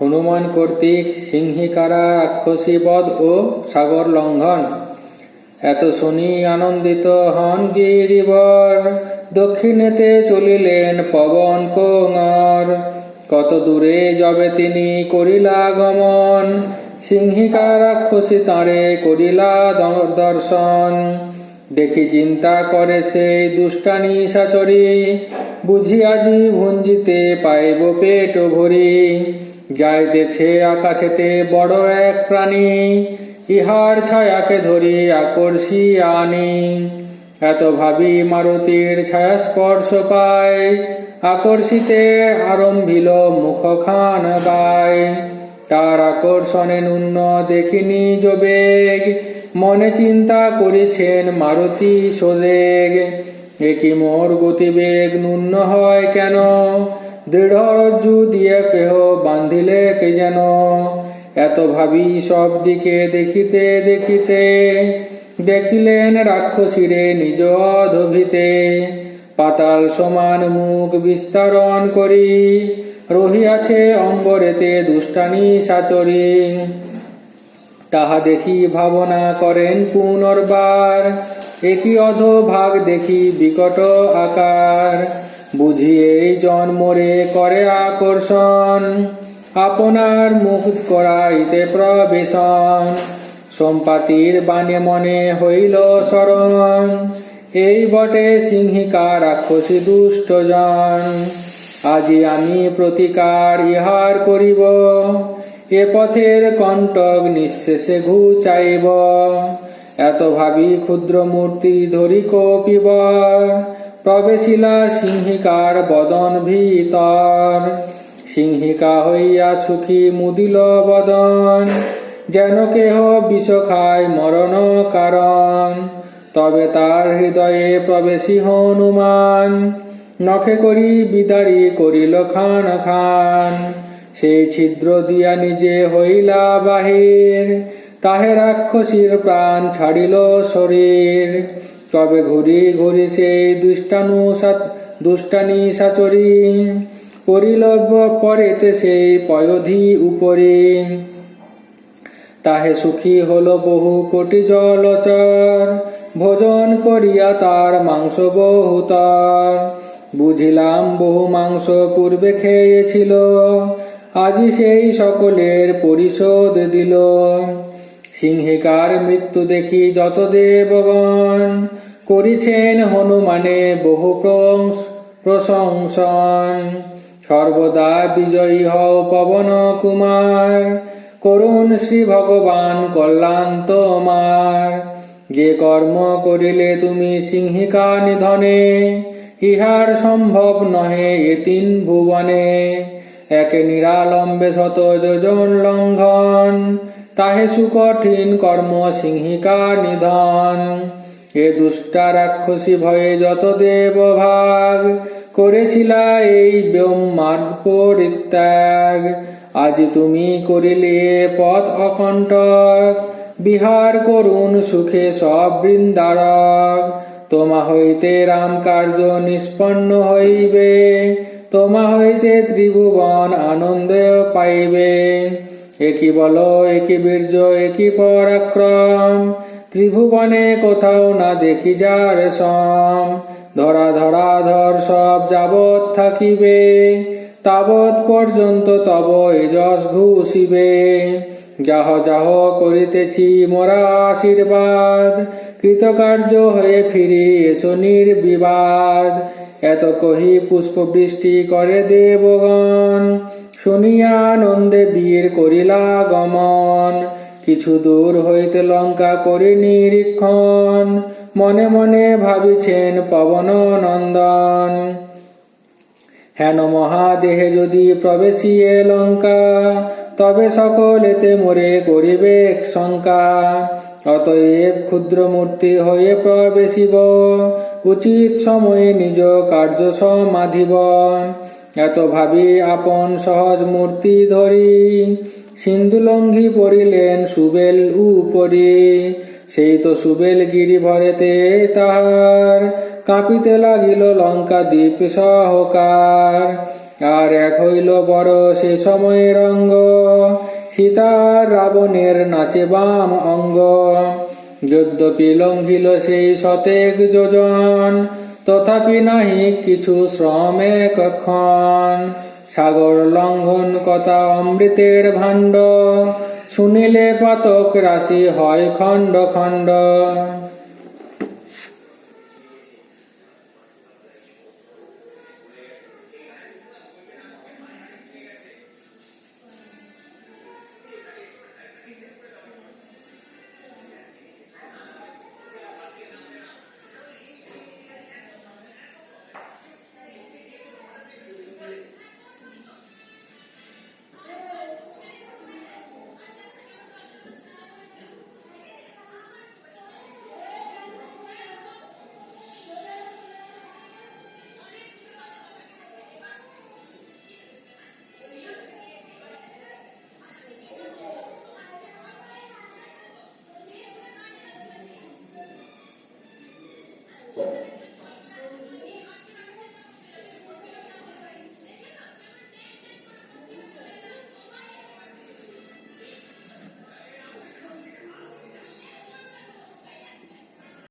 হনুমান কর্তৃক সিংহিকারা রাক্ষসী বধ ও সাগর লঙ্ঘন। এত শুনি আনন্দিত হন গিরিবর। দক্ষিণেতে চলিলেন পবন কোঙর। কত দূরে যাবে তিনি করিলা গমন। সিংহিকা রাক্ষসী তাঁরে করিলা দর্শন দেখি চিন্তা করে সেই দুষ্টানি সাচরি। বুঝি আজি ভুঞ্জিতে পাইব পেট ভরি। যাইতেছে আকাশেতে বড় এক প্রাণী। ইহার ছায়াকে ধরি আকর্ষি আনি। এত ভাবি মারুতির ছায়া স্পর্শ পায় আকর্ষিতে আরম্ভিল মুখ খান বাই তার আকর্ষণে নুন্য দেখিনি বেগ। মনে চিন্তা করেছেন, মারুতি সোদেগ একই মোর গতিবেগ? নুন্য হয় কেন? দৃঢ় রজ্জু দিয়ে কেহ বান্ধিলে কে যেন? এত ভাবি সব দিকে দেখিতে দেখিতে, দেখিলেন রাক্ষসীরে নিজ অধভিতে। পাতাল সমান মুখ বিস্তারণ করি, রহিয়াছে অম্বরেতে দুষ্টানি সাচরি। তাহা দেখি ভাবনা করেন পুনর্বার, একই অধভাগ দেখি বিকট আকার। বুঝিয়ে জন্মরে করে আকর্ষণ, আপনার মুখ করাইতে প্রবেশন। সম্পাতির বাণে মনে হইল শরণ এই বটে সিংহিকা রাক্ষসী দুষ্টজন। আজি আমি প্রতিকার ইহার করিব। এ পথের কণ্টক নিঃশেষে ঘুচাইব? এত ভাবি ক্ষুদ্র মূর্তি ধরি কপিব। প্রবেশিলা সিংহিকার বদন ভিতর। সিংহিকা হইয়া সুখী মুদিল বদন। যেন কেহ বিষ খায় মরণ কারণ। তবে তার হৃদয়ে প্রবেশী হনুমান। নখে করি বিদারি করিল খান খান। সেই ছিদ্র দিয়া নিজে হইলা বাহির। তাহে রাক্ষসীর প্রাণ ছাড়িল শরীর। তবে ঘুরি ঘুরি সেই দুষ্টানু দুষ্টানি সাচরি। পরিল পরেতে সেই পয়ধি উপরে। তাহে সুখী হল বহু কোটি জলচর। ভোজন করিয়া তার মাংস বহুতর। বুঝিলাম বহু মাংস পূর্বে খেয়েছিল। আজি সেই সকলের পরিশোধ দিল। সিংহিকার মৃত্যু দেখি যত দেবগণ করিছেন হনুমানে বহু প্রশংসন। সর্বদা বিজয়ী হও পবন কুমার। করুণ শ্রী ভগবান কল্যাণ তোমার। যে কর্ম করিলে তুমি সিংহিকা নিধনে, ইহার সম্ভব নহে এ তিন ভুবনে। একে নিরালম্বে শত যোজন লঙ্ঘন, তাহে সুকঠিন কর্ম সিংহিকা নিধন। এ দুষ্টা রাক্ষসী ভয়ে যত দেব ভাগ, করেছিলা এই ব্যোমার্গ পরিত্যাগ। আজ তুমি করিলে পথ অকণ্টক, বিহার করুন সুখে সব বৃন্দারক। তোমা হইতে রাম কার্য নিষ্পন্ন হইবে তোমা হইতে ত্রিভুবন আনন্দ পাইবে। একই বল, একই বীর্য, একই পরাক্রম। ত্রিভুবনে কোথাও না দেখি যার সম। ধরা ধরা ধর সব যাবৎ থাকিবে। তাবৎ পর্যন্ত তব যশ ঘুষিবে। যাহ যাহ করিতেছি মোরা আশীর্বাদ, কৃতকার্য হয়ে ফিরি এসো নির্বিবাদ। এত কহি পুষ্প বৃষ্টি করে দেবগণ, শুনিয়া আনন্দে বীর করিলা গমন। কিছু দূর হইতে লঙ্কা করি নিরীক্ষণ, মনে মনে ভাবিছেন পবন নন্দন। হেন মহাদেহে যদি প্রবেশিয়ে লঙ্কা তবে সকলেতে মোরে করিবে শঙ্কা। অতএব ক্ষুদ্র মূর্তি হয়ে প্রবেশিব, উচিত সময়ে নিজ কার্য সমাধিব। এত ভাবি আপন সহজ মূর্তি ধরি সিন্ধু লঙ্ঘি পড়িলেন সুবেল উপরি। সেই তো সুবেল গিরি ভরেতে তাহার, কাঁপিতে লাগিল লঙ্কা দ্বীপ সহকার। আর এক হইল বড় সে সময়ের অঙ্গ সীতার রাবণের নাচে বাম অঙ্গ। যদ্যপি লঙ্ঘিল সেই শতেক যোজন, তথাপি নাহি কিছু শ্রমে কখন সাগর লঙ্ঘন কথা অমৃতের ভাণ্ড, শুনিলে পাতক রাশি হয় খণ্ড খণ্ড।